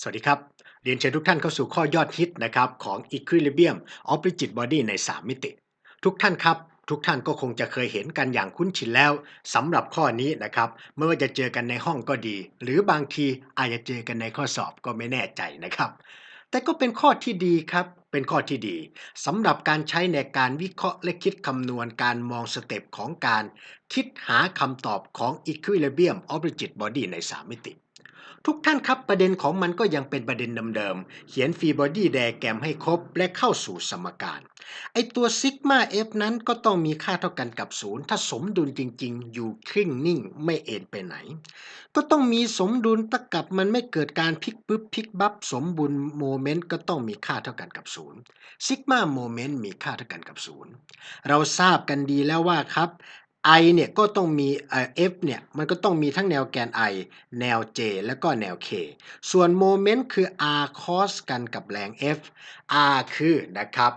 สวัสดีครับ เรียนเชิญทุกท่านเข้าสู่ข้อยอดฮิตนะครับของ Equilibrium of Rigid Body ใน 3 มิติ ทุกท่านครับ ทุกท่านก็คงจะเคยเห็นกันอย่างคุ้นชินแล้วสำหรับข้อนี้นะครับไม่ว่าจะเจอกันในห้องก็ดี หรือบางทีอาจจะเจอกันในข้อสอบก็ไม่แน่ใจนะครับ แต่ก็เป็นข้อที่ดีครับ เป็นข้อที่ดีสำหรับการใช้ในการวิเคราะห์และคิดคำนวณการมองสเต็ปของการ คิดหาคำตอบของ Equilibrium of Rigid Body ใน 3 มิติ ทุกท่านครับประเด็นของมันก็ยังเป็นประเด็นเดิมๆ เขียนฟรีบอดี้ไดแกรมให้ครบและเข้าสู่สมการ ไอตัวซิกมา f นั้นก็ต้องมีค่าเท่ากันกับศูนย์ถ้าสมดุลจริงๆ อยู่ครึ่งนิ่งไม่เอ็นไปไหน ก็ต้องมีสมดุลตะกับมันไม่เกิดการพลิกปึ๊บพลิกบับสมบุลโมเมนต์ก็ต้องมีค่าเท่ากันกับศูนย์ซิกมาโมเมนต์มีค่าเท่ากันกับศูนย์เราทราบกันดีแล้วว่าครับ i เนี่ยก็ต้องมีเอ่อ f เนี่ยมันก็ต้องมีทั้งแนวแกน i แนว j แล้วก็แนว k ส่วนโมเมนต์คือ r cos กันกับแรง f r คือนะครับ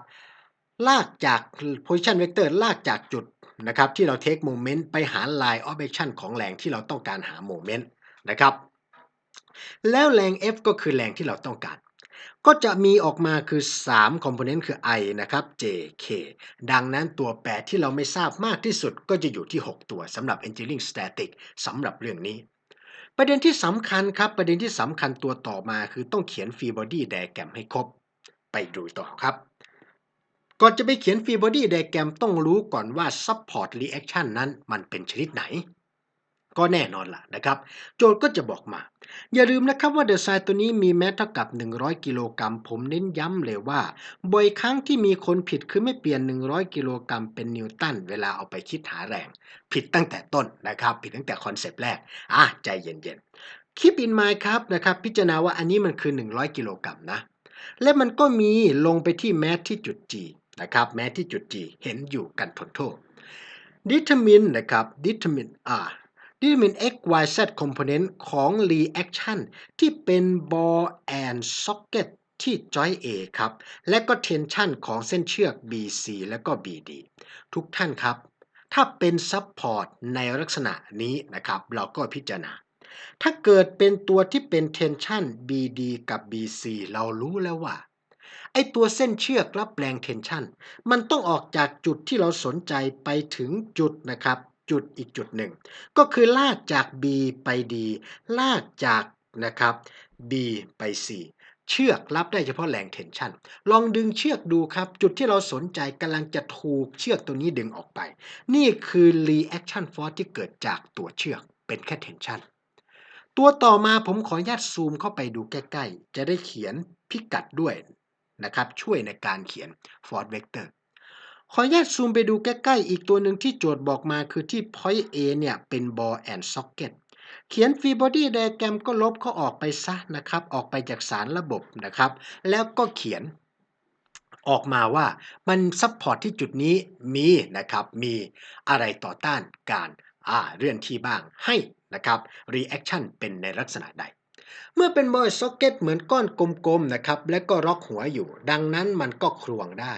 ลากจาก position vector ลากจากจุดนะครับที่เรา take moment ไปหา line of action ของแรงที่เราต้องการหา moment นะครับ แล้วแรง F ก็คือแรงที่เราต้องการ ก็จะมีออกมาคือ3 component คือ I นะครับ J K ดังนั้นตัวแปรที่เราไม่ทราบมากที่สุดก็จะอยู่ที่ 6 ตัวสำหรับ engineering static สำหรับเรื่องนี้ ประเด็นที่สำคัญครับ ประเด็นที่สำคัญตัวต่อมาคือต้องเขียน free body diagram ให้ครบ ไปดูต่อครับ ก่อนจะไปเขียน free body diagram ต้องรู้ก่อนว่า support reaction นั้นมันเป็นชนิดไหน ก็แน่นอนล่ะนะครับ โจทย์ก็จะบอกมา อย่าลืมนะครับว่าเดอะไซตัวนี้มีแมสเท่ากับ 100 กิโลกรัมผมเน้นย้ำเลยว่า บ่อยครั้งที่มีคนผิดคือไม่เปลี่ยน 100 กิโลกรัมเป็นนิวตันเวลาเอาไปคิดหาแรง ผิดตั้งแต่ต้นนะครับ ผิดตั้งแต่คอนเซปต์แรก อะ ใจเย็นๆคิดอินไมายครับนะครับ พิจารณาว่าอันนี้มันคือ 100 กิโลกรัมนะ และมันก็มีลงไปที่แมสที่จุด G นะครับ แมสที่จุด G เห็นอยู่กันทนโทษ determine นะครับ determine อ่า determine x y z component ของ reaction ที่เป็น ball and socket ที่ joint A ครับ และก็ tension ของเส้นเชือก BC และก็ BD ทุกท่านครับ ถ้าเป็น support ในลักษณะนี้นะครับ เราก็พิจารณา ถ้าเกิดเป็นตัวที่เป็น tension BD กับ BC เรารู้แล้วว่าไอตัวเส้นเชือกรับแรง tension มันต้องออกจากจุดที่เราสนใจไปถึงจุดนะครับ จุดอีกจุดหนึ่ง ก็คือลากจาก B ไป D ลากจากนะครับ B ไป C เชือกรับได้เฉพาะแรง tension ลองดึงเชือกดูครับ จุดที่เราสนใจกำลังจะถูกเชือกตัวนี้ดึงออกไป นี่คือ reaction force ที่เกิดจากตัวเชือกเป็นแค่ tension ตัวต่อมาผมขออนุญาตซูมเข้าไปดูใกล้ ๆ จะได้เขียนพิกัดด้วยนะครับ ช่วยในการเขียน force vector ขออนุญาตซูมไปดูใกล้ๆ อีกตัวหนึ่งที่โจทย์บอกมาคือที่ point A เนี่ย เป็น ball and socket เขียน free body diagram ก็ลบเขาออกไปซะนะครับ ออกไปจากสารระบบนะครับ แล้วก็เขียนออกมาว่ามันซัพพอร์ตที่จุดนี้มีนะครับ มีอะไรต่อต้านการอ่าเลื่อนที่บ้างให้นะครับ reaction เป็นในลักษณะใด เมื่อเป็นบอยซ็อกเก็ตเหมือนก้อนกลมๆนะครับและก็ล็อกหัวอยู่ ดังนั้นมันก็ครวงได้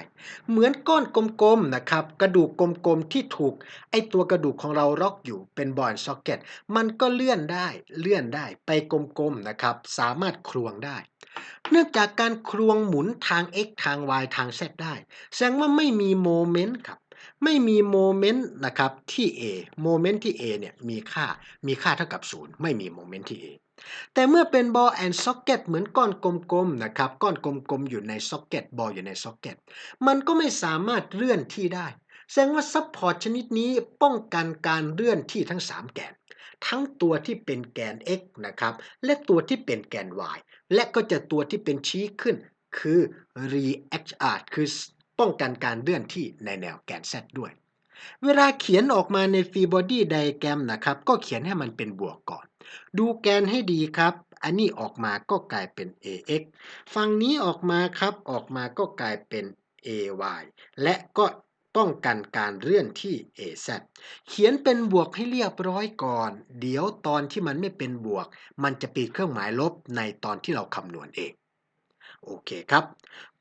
เหมือนก้อนกลมๆนะครับกระดูกกลมๆที่ถูกไอตัวกระดูกของเราล็อกอยู่เป็นบอยซ็อกเก็ตมันก็เลื่อนได้เลื่อนได้ไปกลมๆนะครับสามารถครวงได้ เนื่องจากการครวงหมุนทาง x ทาง y ทาง z ได้ แสดงว่าไม่มีโมเมนต์ครับ ไม่มีโมเมนต์นะครับที่ a โมเมนต์ที่ a เนี่ยมีค่ามีค่าเท่ากับ 0 ไม่มีโมเมนต์ที่ a แต่เมื่อเป็น ball and socket เหมือนก้อนกลมๆนะครับก้อนกลมๆอยู่ใน socket ball อยู่ใน socket มันก็ไม่สามารถเลื่อนที่ได้ แสดงว่า support ชนิดนี้ป้องกันการเลื่อนที่ทั้ง 3 แกน ทั้งตัวที่เป็นแกน x นะครับและตัวที่เป็นแกน y และก็จะตัวที่เป็นชี้ขึ้นคือ react อ่าคือ ป้องกันการเลื่อนที่ในแนวแกน z ด้วย เวลาเขียนออกมาใน free body diagram นะครับ ก็เขียนให้มันเป็นบวกก่อน ดูแกนให้ดีครับ อันนี้ออกมาก็กลายเป็น ax ฝั่งนี้ออกมาครับ ออกมาก็กลายเป็น ay และก็ป้องกันการเลื่อนที่ az เขียนเป็นบวกให้เรียบร้อยก่อน เดี๋ยวตอนที่มันไม่เป็นบวก มันจะปีเครื่องหมายลบในตอนที่เราคำนวณเอง โอเคครับ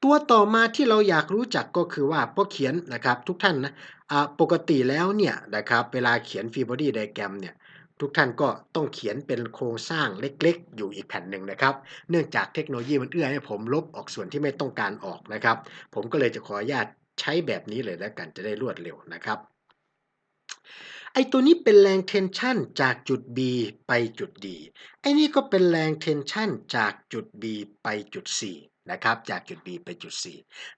ตัวต่อมาที่เราอยากรู้จักก็คือว่าพอเขียนนะครับทุกท่านนะปกติแล้วเนี่ยนะครับเวลาเขียน free body diagram เนี่ยทุกท่านก็ต้องเขียนเป็นโครงสร้างเล็กๆ อยู่อีกแผ่นหนึ่งนะครับ เนื่องจากเทคโนโลยีมันเอื้อให้ผมลบออกส่วนที่ไม่ต้องการออกนะครับ ผมก็เลยจะขออนุญาตใช้แบบนี้เลยแล้วกันจะได้รวดเร็วนะครับไอตัวนี้เป็นแรงเทนชันจากจุด B ไปจุด D ไอนี่ก็เป็นแรงเทนชันจากจุด B ไปจุด C นะครับจากจุด B ไปจุด C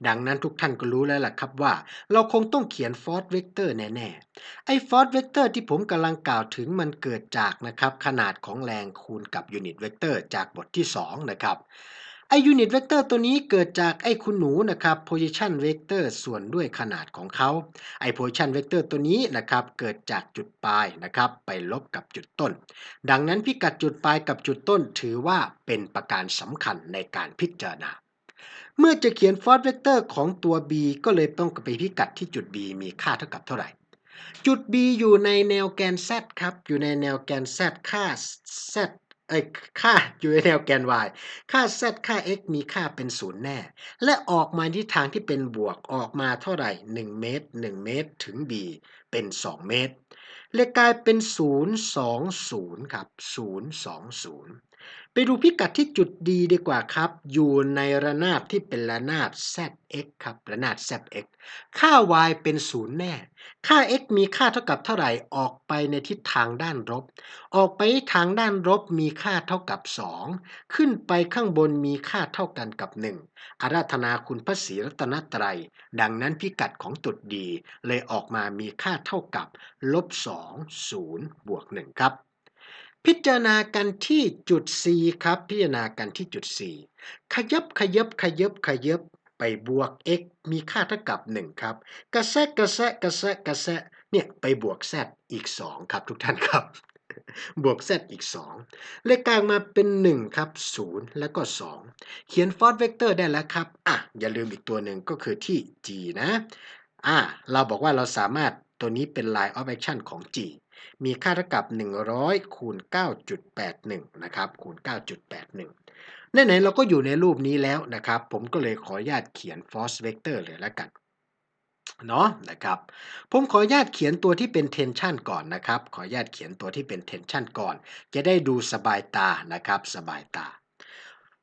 ดังนั้นทุกท่านก็รู้แล้วล่ะครับว่า เราคงต้องเขียนฟอร์ e เวกเตอร์แน่ๆ ไอ้ฟอร์ e เวกเตอร์ที่ผมกำลังกล่าวถึงมันเกิดจากนะครับขนาดของแรงคูณกับยูนิตเวกเตอร์จากบทที่ 2 นะครับ ไอยูนิตเวกเตอร์ตัวนี้เกิดจากไอคุณหนูนะครับ position vector ส่วนด้วยขนาดของเขาไอ position vector ตัวนี้นะครับเกิดจากจุดปลายนะครับไปลบกับจุดต้น ดังนั้นพิกัดจุดปลายกับจุดต้นถือว่าเป็นประการสำคัญในการพิจารณา เมื่อจะเขียนฟอร์ e เวกเตอร์ของตัว b ก็เลยต้องไปพิกัดที่จุด b มีค่าเท่ากับเท่าไหร่จุด b อยู่ในแนวแกน z ครับ อยู่ในแนวแกน z ค่า z ไอ้ค่าอยู่ในแนวแกน y ค่า z ค่า x มีค่าเป็นศูนย์แน่ และออกมาที่ทางที่เป็นบวกออกมาเท่าไหร่ 1 เมตร 1 เมตรถึง b เป็น 2 เมตร เลยกลายเป็น 020 ครับ 020 ไปดูพิกัดที่จุด D ดีกว่าครับ อยู่ในระนาบที่เป็นระนาบ zx ครับ ระนาบ zx ค่า y เป็นศูนย์แน่ ค่า x มีค่าเท่ากับเท่าไหร่ ออกไปในทิศทางด้านลบ ออกไปทางด้านลบมีค่าเท่ากับ 2 ขึ้นไปข้างบนมีค่าเท่ากันกับ 1 อาราธนาคุณพระศรีรัตนตรัย ดังนั้นพิกัดของจุด D เลยออกมามีค่าเท่ากับลบ2 0บวก1ครับ พิจารณากันที่จุด C ครับ พิจารณากันที่จุด C ขยับขยับขยับขยับไปบวก x มีค่าเท่ากับ 1 ครับ กระแซะกระแซะกระแซะกระแซะเนี่ยไปบวก z อีก 2 ครับทุกท่านครับ บวก z อีก 2 เลขกลางมาเป็น 1 ครับ 0 แล้วก็ 2 เขียนฟอร์ e เวกเตอร์ได้แล้วครับ อะ อย่าลืมอีกตัวหนึ่งก็คือที่ g นะ อะ เราบอกว่าเราสามารถตัวนี้เป็น line of action ของ g มีค่าเท่ากับ 100 คูณ 9.81 นะครับ คูณ 9.81 ไหนๆเราก็อยู่ในรูปนี้แล้วนะครับ ผมก็เลยขออนุญาตเขียน force vector เลยแล้วกันเนาะนะครับ ผมขออนุญาตเขียนตัวที่เป็น tension ก่อนนะครับ ขออนุญาตเขียนตัวที่เป็น tension ก่อน จะได้ดูสบายตานะครับ สบายตา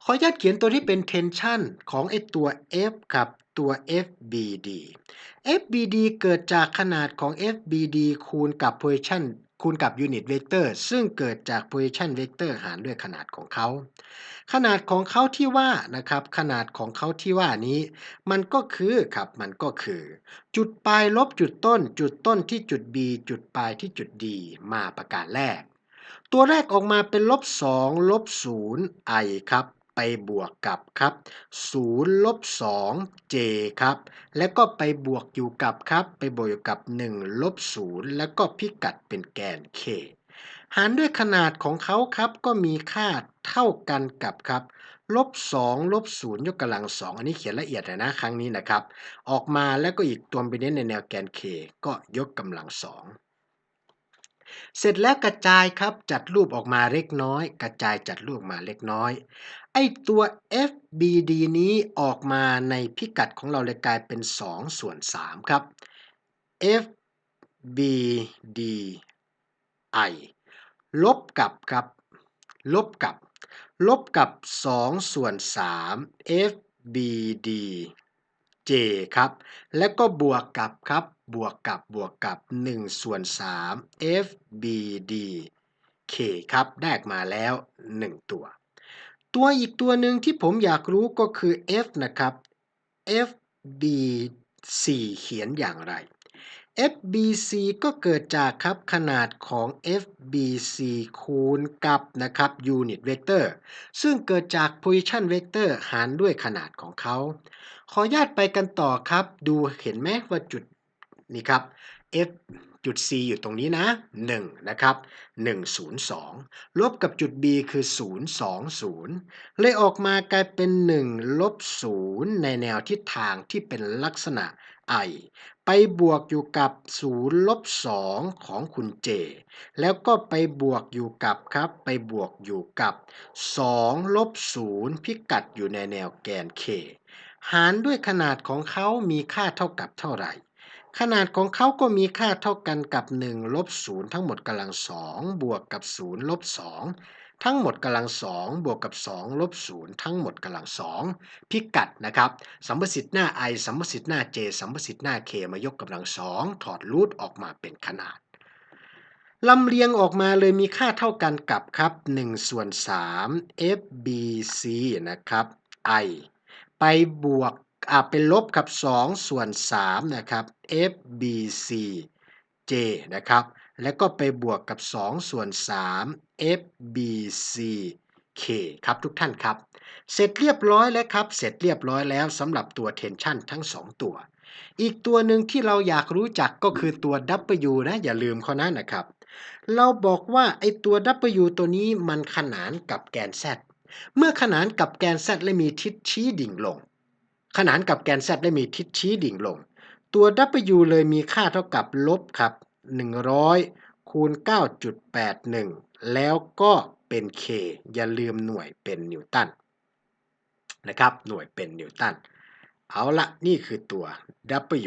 ขออนุญาตเขียนตัวที่เป็น tension ของไอตัว F ครับ ตัว FBD FBD เกิดจากขนาดของ FBD คูณกับ position คูณกับ unit vector ซึ่งเกิดจาก position vector หารด้วยขนาดของเขา ขนาดของเขาที่ว่านะครับ ขนาดของเขาที่ว่านี้ มันก็คือครับ มันก็คือ จุดปลายลบจุดต้น จุดต้นที่จุด B จุดปลายที่จุด D มาประการแรก ตัวแรกออกมาเป็นลบ2ลบ0 i ครับ บวกกับครับ0ลบ 2 j ครับ แล้วก็ไปบวกอยู่กับครับ ไปบวกอยู่กับ1ลบ0แล้วก็พิกัดเป็นแกน k หารด้วยขนาดของเขาครับก็มีค่าเท่ากันกับครับลบ2ลบ0ยกกำลัง 2 อันนี้เขียนละเอียดเลยนะครั้งนี้นะครับ ออกมาแล้วก็อีกตัวไปเน้นในแนวแกน k ก็ยกกำลัง 2เสร็จแล้วกระจายครับจัดรูปออกมาเล็กน้อย กระจายจัดรูปออกมาเล็กน้อย ไอตัว FBD นี้ออกมาในพิกัดของเราเลยกลายเป็น 2 ส่วน 3 ครับ FBDI ลบกับครับ ลบกับ ลบกับ 2 ส่วน 3 FBD J ครับ แล้วก็บวกกับครับ บวกกับบวกกับ 1 ส่วน 3 FBD K ครับได้มาแล้ว 1 ตัว ตัวอีกตัวหนึ่งที่ผมอยากรู้ก็คือ F นะครับ FBC เขียนอย่างไร FBC ก็เกิดจากครับขนาดของ FBC คูณกับนะครับ Unit Vector ซึ่งเกิดจาก Position Vector หารด้วยขนาดของเขา ขออนุญาตไปกันต่อครับ ดูเห็นไหมว่าจุดนี่ครับ F จุด C อยู่ตรงนี้นะ1นะครับ102 ลบกับจุด B คือ 020 เลยออกมากลายเป็น 1 ลบ 0 ในแนวทิศทางที่เป็นลักษณะ I ไปบวกอยู่กับ 0 ลบ 2 ของคุณ J แล้วก็ไปบวกอยู่กับครับ ไปบวกอยู่กับ 2 ลบ 0 พิกัดอยู่ในแนวแกน K หารด้วยขนาดของเขามีค่าเท่ากับเท่าไหร่ ขนาดของเขาก็มีค่าเท่ากันกับ 1 ลบ 0 ทั้งหมดกำลัง2บวกกับ 0 ลบ 2 ทั้งหมดกำลัง2บวกกับ 2 ลบ 0 ทั้งหมดกำลัง2พิกัดนะครับ สัมประสิทธิ์หน้า i สัมประสิทธิ์หน้า j สัมประสิทธิ์หน้า k มายกกำลัง2ถอดรูทออกมาเป็นขนาดลำเลียงออกมาเลยมีค่าเท่ากันกับครับ1ส่วน3 fbc นะครับ i ไปบวก เป็นลบกับ 2 ส่วน 3 นะครับ fbc j นะครับ แล้วก็ไปบวกกับ 2 ส่วน 3 fbc k ครับทุกท่านครับ เสร็จเรียบร้อยแล้วครับ เสร็จเรียบร้อยแล้วสำหรับตัว tension ทั้ง 2 ตัว อีกตัวหนึ่งที่เราอยากรู้จักก็คือตัว w นะ อย่าลืมเขานะนะครับ เราบอกว่าไอตัว w ตัวนี้มันขนานกับแกน z เมื่อขนานกับแกน z และมีทิศชี้ดิ่งลง ขนานกับแกน z และมีทิศชี้ดิ่งลง ตัว w เลยมีค่าเท่ากับลบครับ 100 คูณ 9.81 แล้วก็เป็น k อย่าลืมหน่วยเป็นนิวตันนะครับ หน่วยเป็นนิวตัน เอาละนี่คือตัว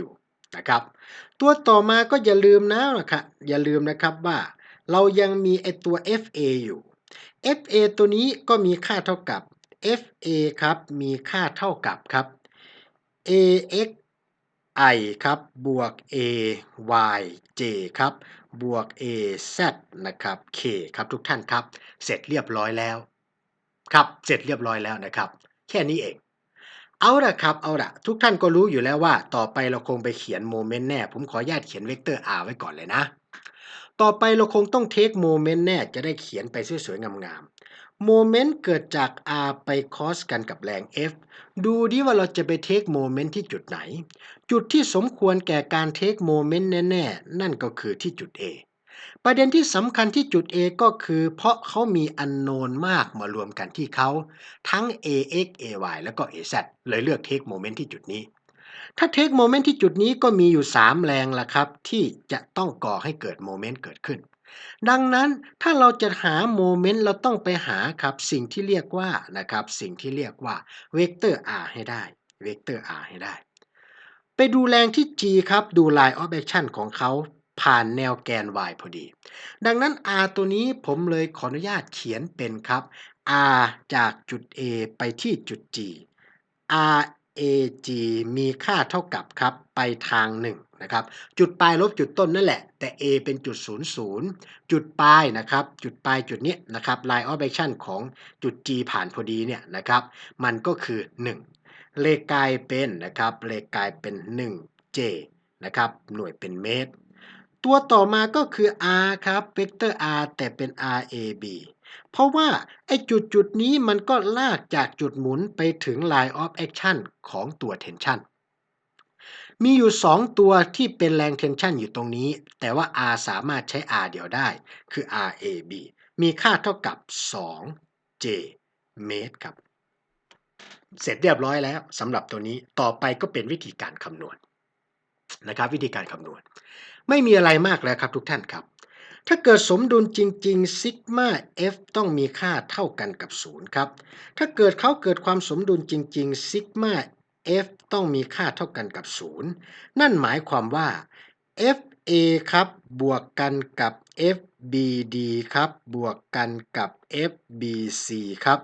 w นะครับ ตัวต่อมาก็อย่าลืมนะนะครับอย่าลืมนะครับว่าเรายังมีไอตัว fa อยู่ fa ตัวนี้ก็มีค่าเท่ากับ fa ครับ มีค่าเท่ากับครับ ax i ครับ บวก a y j ครับ บวก a z นะครับ k ครับทุกท่านครับ เสร็จเรียบร้อยแล้วครับ เสร็จเรียบร้อยแล้วนะครับ แค่นี้เอง เอาละครับ เอาละทุกท่านก็รู้อยู่แล้วว่า ต่อไปเราคงไปเขียนโมเมนต์แน่ ผมขออนุญาตเขียนเวกเตอร์ r ไว้ก่อนเลยนะ ต่อไปเราคงต้องเทคโมเมนต์แน่ จะได้เขียนไปสวยๆงามๆ โมเมนต์เกิดจาก r ไปคอสกันกับแรง f ดูดิว่าเราจะไปเทคโมเมนต์ที่จุดไหน จุดที่สมควรแก่การเทคโมเมนต์แน่ๆ นั่นก็คือที่จุด A ประเด็นที่สำคัญที่จุด A ก็คือ เพราะเขามีอันโนนมากมารวมกันที่เขา ทั้ง ax ay แล้วก็ az เลยเลือกเทคโมเมนต์ที่จุดนี้ ถ้าเทคโมเมนต์ที่จุดนี้ก็มีอยู่ 3 แรงละครับ ที่จะต้องก่อให้เกิดโมเมนต์เกิดขึ้น ดังนั้นถ้าเราจะหาโมเมนต์เราต้องไปหาครับสิ่งที่เรียกว่านะครับสิ่งที่เรียกว่าเวกเตอร์ r ให้ได้เวกเตอร์ r ให้ได้ ไปดูแรงที่ g ครับดู line of action ของเขาผ่านแนวแกน y พอดี ดังนั้น r ตัวนี้ผมเลยขออนุญาตเขียนเป็นครับ r จากจุด a ไปที่จุด g r a g มีค่าเท่ากับครับไปทาง1นะครับจุดปลายลบจุดต้นนั่นแหละ แต่ a เป็นจุด 00 จุดปลายนะครับจุดปลายจุดนี้นะครับ line of action ของจุด g ผ่านพอดีเนี่ยนะครับมันก็คือ 1 เลขกลายเป็นนะครับเลขกลายเป็น 1 j นะครับหน่วยเป็นเมตร ตัวต่อมาก็คือ r ครับเวกเตอร์ r แต่เป็น rab เพราะว่าไอ้จุดจุดนี้มันก็ลากจากจุดหมุนไปถึง line of action ของตัว tension มีอยู่ 2 ตัวที่เป็นแรง tension อยู่ตรงนี้ แต่ว่า r สามารถใช้ r เดียวได้ คือ rab มีค่าเท่ากับ 2j เมตรครับ เสร็จเรียบร้อยแล้วสำหรับตัวนี้ต่อไปก็เป็นวิธีการคำนวณนะครับ วิธีการคำนวณ ไม่มีอะไรมากแล้วครับทุกท่านครับ ถ้าเกิดสมดุลจริงๆซิกมา f ต้องมีค่าเท่ากันกับ 0 ครับ ถ้าเกิดเขาเกิดความสมดุลจริงๆซิกมา f ต้องมีค่าเท่ากันกับ 0 นั่นหมายความว่า fa ครับบวกกันกับ fbd ครับบวกกันกับ fbc ครับ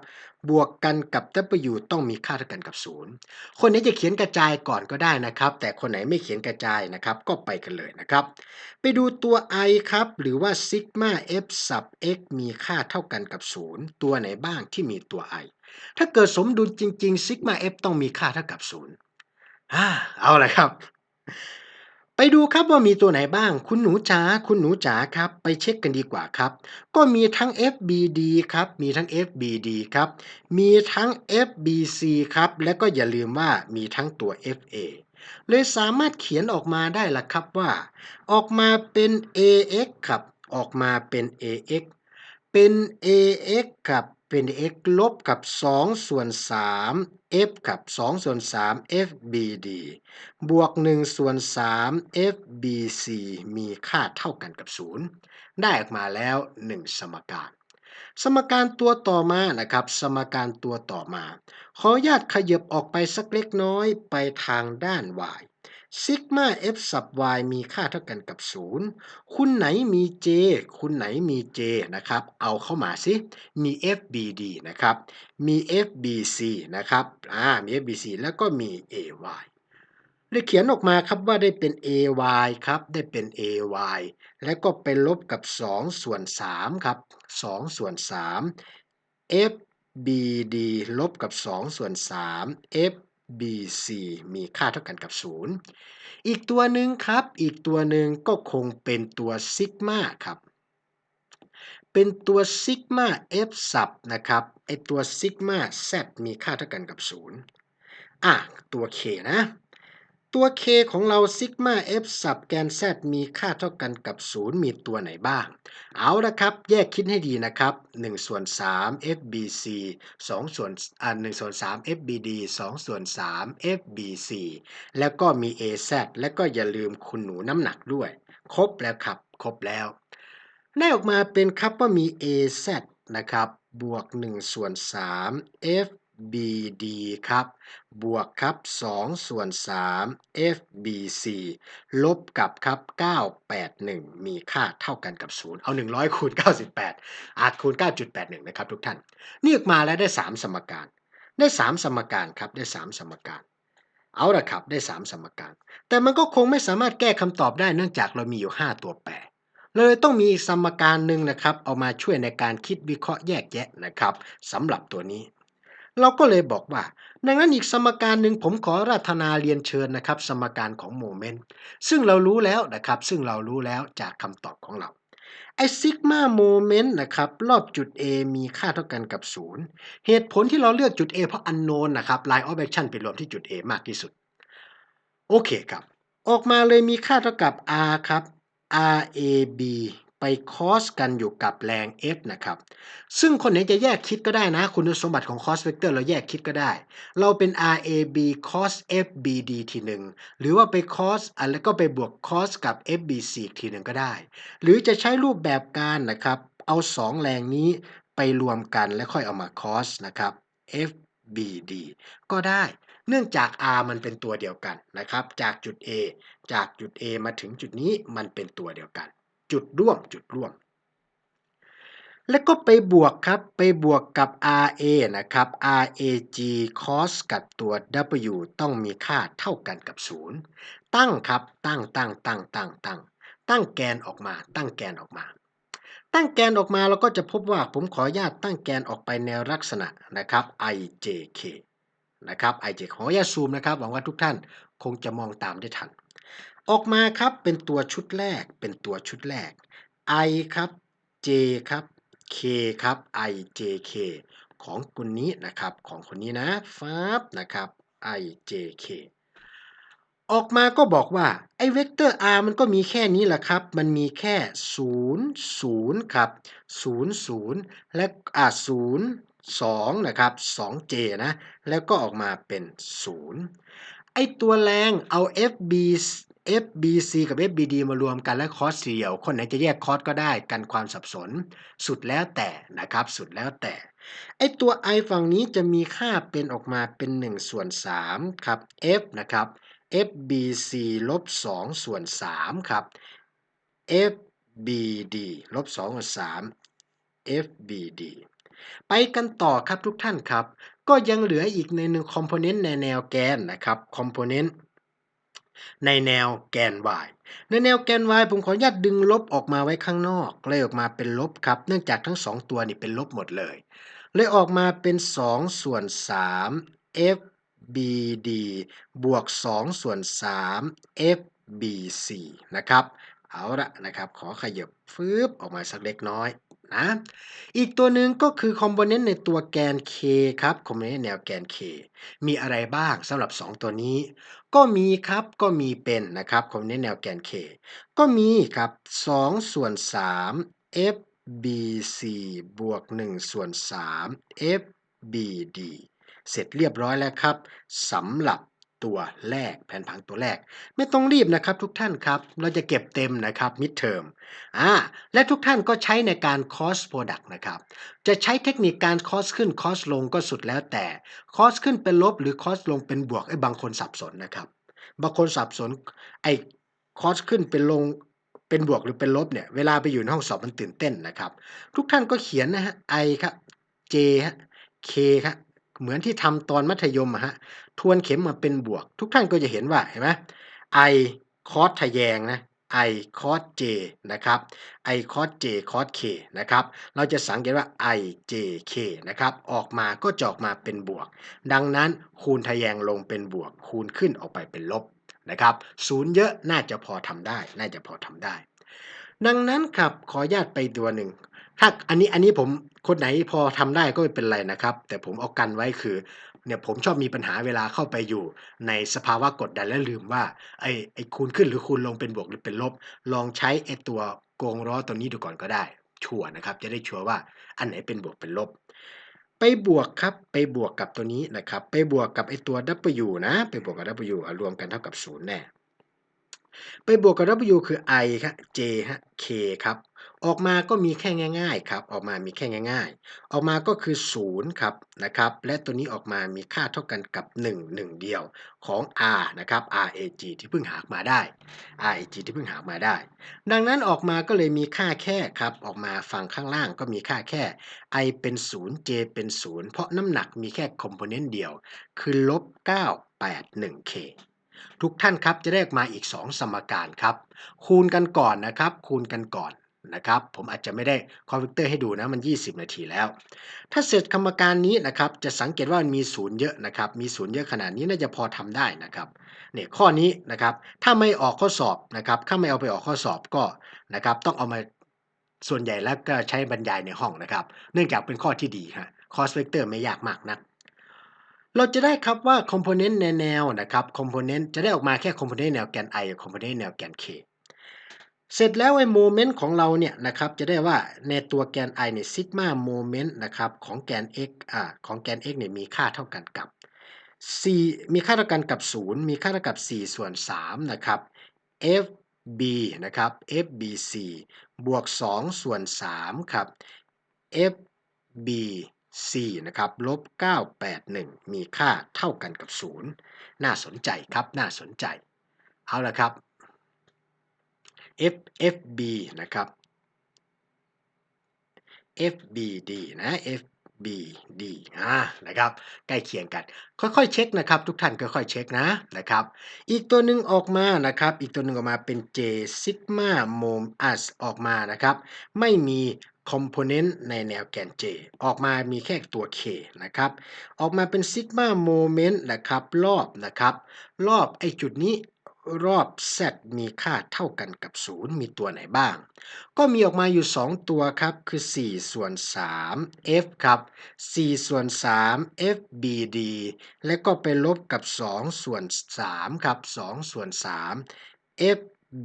บวกกันกับ w ต้องมีค่าเท่ากันกับ 0 คนไหนจะเขียนกระจายก่อนก็ได้นะครับ แต่คนไหนไม่เขียนกระจายนะครับ ก็ไปกันเลยนะครับ ไปดูตัว i ครับ หรือว่าซิกมา f sub x มีค่าเท่ากันกับ 0 ตัวไหนบ้างที่มีตัว i ถ้าเกิดสมดุลจริงๆซิกมา f ต้องมีค่าเท่ากับ 0อ่าเอาละครับ ไปดูครับว่ามีตัวไหนบ้าง คุณหนูจ๋าคุณหนูจ๋าครับ ไปเช็คกันดีกว่าครับ ก็มีทั้ง FBD ครับ มีทั้ง FBD ครับ มีทั้ง FBC ครับ และก็อย่าลืมว่ามีทั้งตัว FA เลยสามารถเขียนออกมาได้ละครับว่า ออกมาเป็น AX ครับ ออกมาเป็น AX เป็น AX กับเป็น x ลบกับ 2 ส่วน 3 f กับ 2 ส่วน 3 fbd บวก 1 ส่วน 3 fbc มีค่าเท่ากันกับ 0 ได้ออกมาแล้ว 1 สมการ สมการตัวต่อมานะครับ สมการตัวต่อมา ขออนุญาตขยับออกไปสักเล็กน้อยไปทางด้าน y ซิกมา f sub y มีค่าเท่ากันกับ 0 คุณไหนมี j คุณไหนมี j นะครับ เอาเข้ามาสิ มี fbd นะครับ มี fbc นะครับ อ่า มี fbc แล้วก็มี ay เลยเขียนออกมาครับว่าได้เป็น ay ครับ ได้เป็น ay แล้วก็ไปลบกับ 2 ส่วน 3 ครับ 2 ส่วน 3 fbd ลบกับ 2 ส่วน 3 BC มีค่าเท่ากันกับ 0 อีกตัวหนึ่งครับ อีกตัวหนึ่งก็คงเป็นตัวซิกมาครับ เป็นตัวซิกมา f สับนะครับไอตัวซิกมา z มีค่าเท่ากันกับ 0 อะ ตัว k นะ ตัว k ของเราซิกมา f sub แกน z มีค่าเท่ากันกับ 0 มีตัวไหนบ้าง เอาละครับ แยกคิดให้ดีนะครับ1ส่วน3 fbc 2ส่วนอ่า1ส่วน3 fbd 2ส่วน3 fbc แล้วก็มี az แล้วก็อย่าลืมคุณหนูน้ำหนักด้วย ครบแล้วครับ ครบแล้ว ได้ออกมาเป็นครับว่ามี az นะครับ บวก1ส่วน3 BD ครับ บวกครับ2ส่วน3 fbc ลบกับครับ 981 มีค่าเท่ากันกับ 0 เอา 100 คูณ 98 อาจคูณ 9.81 นะครับทุกท่านนี่ออกมาแล้วได้ 3 สมการ ได้ 3 สมการครับ ได้ 3 สมการ เอาละครับ ได้ 3 สมการ แต่มันก็คงไม่สามารถแก้คำตอบได้เนื่องจากเรามีอยู่ 5 ตัวแปรเลยต้องมีสมการหนึ่งนะครับ เอามาช่วยในการคิดวิเคราะห์แยกแยะนะครับสำหรับตัวนี้ เราก็เลยบอกว่า ดังนั้นอีกสมการหนึ่งผมขอราธนาเรียนเชิญนะครับ สมการของโมเมนต์ ซึ่งเรารู้แล้วนะครับ ซึ่งเรารู้แล้วจากคำตอบของเราไอซิกมาโมเมนต์นะครับ รอบจุด A มีค่าเท่ากันกับ 0 เหตุผลที่เราเลือกจุด A เพราะ unknown นะครับ line of action ไปรวมที่จุด A มากที่สุด โอเคครับ ออกมาเลยมีค่าเท่ากับ r ครับ RAB ไปคอสกันอยู่กับแรง F นะครับ ซึ่งคนไหนจะแยกคิดก็ได้นะ คุณสมบัติของ cos vector เราแยกคิดก็ได้ เราเป็น RAB cos FBD ทีหนึ่งหรือว่าไป cos อะแล้วก็ไปบวก cos กับ FBC อีกทีหนึ่งก็ได้ หรือจะใช้รูปแบบการนะครับ เอา 2 แรงนี้ไปรวมกันแล้วค่อยเอามา cos นะครับ FBD ก็ได้เนื่องจาก R มันเป็นตัวเดียวกันนะครับ จากจุด A จากจุด A มาถึงจุดนี้มันเป็นตัวเดียวกัน จุดร่วมจุดร่วม แล้วก็ไปบวกครับ ไปบวกกับ RA นะครับ RAG cos กับตัว W ต้องมีค่าเท่ากันกับ 0 ตั้งครับ ตั้งตั้งตั้งตั้งตั้งตั้งแกนออกมา ตั้งแกนออกมา ตั้งแกนออกมาเราก็จะพบว่าผมขออนุญาตตั้งแกนออกไปในลักษณะนะครับ IJK นะครับ ijk ขออนุญาตซูมนะครับ หวังว่าทุกท่านคงจะมองตามได้ทัน ออกมาครับเป็นตัวชุดแรก เป็นตัวชุดแรก I ครับ J ครับ K ครับ IJK ของคนนี้นะครับของคนนี้นะฟ้าบนะครับ IJK ออกมาก็บอกว่าไอ้เวกเตอร์ r มันก็มีแค่นี้แหละครับ มันมีแค่ 0 0 ครับ 0 0 และอ่า0 2 นะครับ 2j นะ แล้วก็ออกมาเป็น 0 ไอ้ตัวแรงเอา FB FBC กับ FBD มารวมกันและคอสเดียว คนไหนจะแยกคอสก็ได้กันความสับสน สุดแล้วแต่นะครับ สุดแล้วแต่ ไอตัว i ฝั่งนี้จะมีค่าเป็นออกมาเป็น 1 ส่วน 3 ครับ f นะครับ FBC ลบ2ส่วน3ครับ FBD ลบ2ส่วน3 FBD ไปกันต่อครับทุกท่านครับ ก็ยังเหลืออีกในหนึ่งคอมโพเนนต์ในแนวแกนนะครับคอมโพเนนต์ ในแนวแกน y ในแนวแกน y ผมขออนุญาตดึงลบออกมาไว้ข้างนอกเลยออกมาเป็นลบครับ เนื่องจากทั้ง 2 ตัวนี่เป็นลบหมดเลย เลยออกมาเป็น 2 ส่วน 3 FBD บวก 2 ส่วน 3 FBC นะครับ เอาละนะครับ ขอขยับฟืบออกมาสักเล็กน้อย นะอีกตัวหนึ่งก็คือคอมโพเนนต์ในตัวแกน k ครับคอมโพเนนต์แนวแกน k มีอะไรบ้างสำหรับ 2 ตัวนี้ ก็มีครับก็มีเป็นนะครับคอมโพเนนต์แนวแกน k ก็มีครับ2ส่วน3 FBC บวก1ส่วน3 FBD เสร็จเรียบร้อยแล้วครับสำหรับ ตัวแรก แผนผังตัวแรก ไม่ต้องรีบนะครับทุกท่านครับ เราจะเก็บเต็มนะครับมิดเทอมอ่าและทุกท่านก็ใช้ในการ cost product นะครับ จะใช้เทคนิคการ cost ขึ้น cost ลงก็สุดแล้วแต่ cost ขึ้นเป็นลบหรือ cost ลงเป็นบวกไอ้บางคนสับสนนะครับ บางคนสับสนไอ้คอสขึ้นเป็นลงเป็นบวกหรือเป็นลบเนี่ยเวลาไปอยู่ในห้องสอบมันตื่นเต้นนะครับ ทุกท่านก็เขียนนะฮะ i ครับ j ฮะ k ครับเหมือนที่ทำตอนมัธยมอะฮะ ทวนเข็มมาเป็นบวก ทุกท่านก็จะเห็นว่าเห็นไหม i คอสทะแยงนะ i คอส j นะครับ i คอส j คอส k นะครับ เราจะสังเกตว่า i j k นะครับ ออกมาก็จะออกมาเป็นบวก ดังนั้นคูณทะแยงลงเป็นบวก คูณขึ้นออกไปเป็นลบนะครับ ศูนย์เยอะน่าจะพอทำได้ น่าจะพอทำได้ ดังนั้นครับขออนุญาตไปตัวหนึ่ง ถ้าอันนี้อันนี้ผมคนไหนพอทำได้ก็ไม่เป็นไรนะครับ แต่ผมเอากันไว้คือ เนี่ยผมชอบมีปัญหาเวลาเข้าไปอยู่ในสภาวะกดดันและลืมว่าไอ้ไอ้คูณขึ้นหรือคูณลงเป็นบวกหรือเป็นลบ ลองใช้ไอ้ตัวโกงล้อตัวนี้ดูก่อนก็ได้ ชัวนะครับ จะได้ชัวว่าอันไหนเป็นบวกเป็นลบ ไปบวกครับ ไปบวกกับตัวนี้นะครับ ไปบวกกับไอ้ตัว w นะ ไปบวกกับ w รวมกันเท่ากับ0แน่ไปบวกกับ w คือ i ครับ j ฮะ k ครับ ออกมาก็มีแค่ง่าย ๆ ครับ ออกมามีแค่ง่าย ๆ ออกมาก็คือ0ครับนะครับ และตัวนี้ออกมามีค่าเท่ากันกับ 1 1 เดียวของ r นะครับ rag ที่เพิ่งหามาได้ rag ที่เพิ่งหามาได้ ดังนั้นออกมาก็เลยมีค่าแค่ครับ ออกมาฝั่งข้างล่างก็มีค่าแค่ i เป็น 0 j เป็น 0 เพราะน้ำหนักมีแค่คอมโพเนนต์เดียว คือลบ981 k ทุกท่านครับจะได้ออกมาอีก 2 สมการครับ คูณกันก่อนนะครับ คูณกันก่อน นะครับ ผมอาจจะไม่ได้คอมพิวเตอร์ให้ดูนะมัน 20 นาทีแล้ว ถ้าเสร็จสมการนี้นะครับจะสังเกตว่ามันมีศูนย์เยอะนะครับ มีศูนย์เยอะขนาดนี้น่าจะพอทำได้นะครับเนี่ยข้อนี้นะครับถ้าไม่ออกข้อสอบนะครับถ้าไม่เอาไปออกข้อสอบก็นะครับต้องเอามาส่วนใหญ่แล้วก็ใช้บรรยายในห้องนะครับ เนื่องจากเป็นข้อที่ดีฮะคอสเวกเตอร์ไม่ยากมากนักเราจะได้ครับว่าคอมโพเนนต์ในแนวนะครับคอมโพเนนต์จะได้ออกมาแค่คอมโพเนนต์แนวแกน i กับคอมโพเนนต์แนวแกน k เสร็จแล้วไอ้โมเมนต์ของเราเนี่ยนะครับจะได้ว่าในตัวแกน i เนี่ยซิกมาโมเมนต์นะครับของแกน x อ่าของแกน x เนี่ยมีค่าเท่ากันกับ 4 มีค่าเท่ากันกับ 0 มีค่าเท่ากับ 4 ส่วน 3 นะครับ fb นะครับ fbc บวก 2 ส่วน 3 ครับ fbc นะครับลบ 981 มีค่าเท่ากันกับ 0 น่าสนใจครับ น่าสนใจ เอาละครับ FFB นะครับ FBD นะ FBD อ่านะครับใกล้เคียงกัน ค่อยๆ เช็คนะครับ ทุกท่านค่อยๆ เช็คนะนะครับ อีกตัวหนึ่งออกมานะครับ อีกตัวหนึ่งออกมาเป็น J sigma mom as ออกมานะครับ ไม่มีคอมโพเนนต์ในแนวแกน J ออกมามีแค่ตัว K นะครับ ออกมาเป็น sigma moment นะครับ รอบนะครับ รอบไอจุดนี้ รอบ z มีค่าเท่ากันกับ 0 มีตัวไหนบ้าง ก็มีออกมาอยู่ 2 ตัวครับ คือ 4 ส่วน 3 f ครับ 4 ส่วน 3 fbd และก็ไปลบกับ 2 ส่วน 3 ครับ 2 ส่วน 3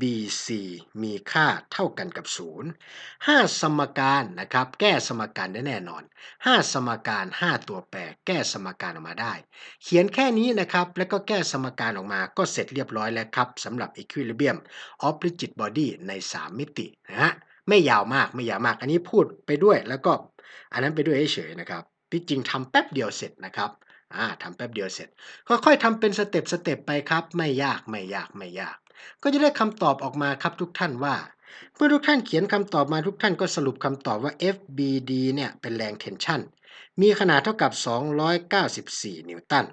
BC มีค่าเท่ากันกับ 0 5 สมการนะครับ แก้สมการได้แน่นอน 5 สมการ 5 ตัวแปร แก้สมการออกมาได้ เขียนแค่นี้นะครับ แล้วก็แก้สมการออกมาก็เสร็จเรียบร้อยแล้วครับสำหรับ equilibrium of rigid body ใน 3 มิตินะฮะไม่ยาวมากไม่ยาวมาก อันนี้พูดไปด้วยแล้วก็อันนั้นไปด้วยเฉยๆนะครับที่จริงทำแป๊บเดียวเสร็จนะครับอ่าทำแป๊บเดียวเสร็จ ค่อยๆทำเป็นสเต็ปสเต็ปไปครับ ไม่ยากไม่ยากไม่ยาก ก็จะได้คำตอบออกมาครับทุกท่านว่า เมื่อทุกท่านเขียนคำตอบมาทุกท่านก็สรุปคำตอบว่า FBD เนี่ยเป็นแรงเทนชันมีขนาดเท่ากับ 294 นิวตัน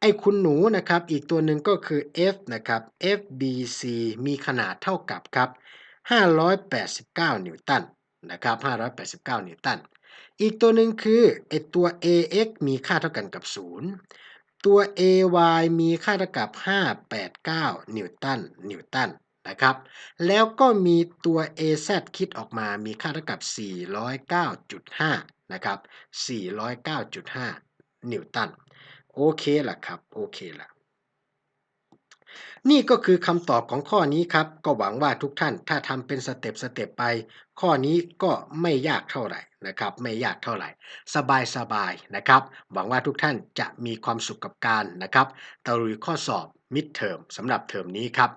ไอ้คุณหนูนะครับ อีกตัวหนึ่งก็คือ F นะครับ FBC มีขนาดเท่ากับครับ 589 นิวตันนะครับ 589 นิวตัน อีกตัวหนึ่งคือไอ้ตัว AX มีค่าเท่ากันกับ 0 ตัว AY มีค่าเท่ากับ 589 นิวตัน นิวตัน นะครับ แล้วก็มีตัว AZ คิดออกมามีค่าเท่ากับ 409.5 นะครับ 409.5 นิวตัน โอเคล่ะครับ โอเคล่ะ นี่ก็คือคำตอบของข้อนี้ครับ ก็หวังว่าทุกท่านถ้าทำเป็นสเต็ปสเต็ปไป ข้อนี้ก็ไม่ยากเท่าไหร่นะครับ ไม่ยากเท่าไหร่ สบายสบายนะครับ หวังว่าทุกท่านจะมีความสุขกับการนะครับตะลุยข้อสอบมิดเทอมสำหรับเทอมนี้ครับ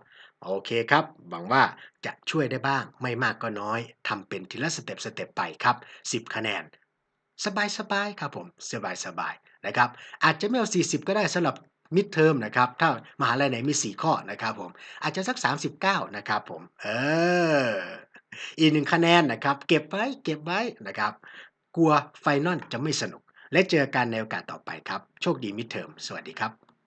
โอเคครับ หวังว่าจะช่วยได้บ้าง ไม่มากก็น้อยทำเป็นทีละสเต็ปสเต็ปไปครับ 10 คะแนน สบายสบายครับผม สบายสบายนะครับ อาจจะไม่เอา 40 ก็ได้สำหรับ มิดเทอมนะครับ ถ้ามหาลัยไหนมี 4 ข้อนะครับผม อาจจะสัก 39 นะครับผม เออ อีกหนึ่งคะแนนนะครับ เก็บไว้เก็บไว้นะครับ กลัวไฟนอลจะไม่สนุก และเจอกันในโอกาสต่อไปครับ โชคดีมิดเทอมสวัสดีครับ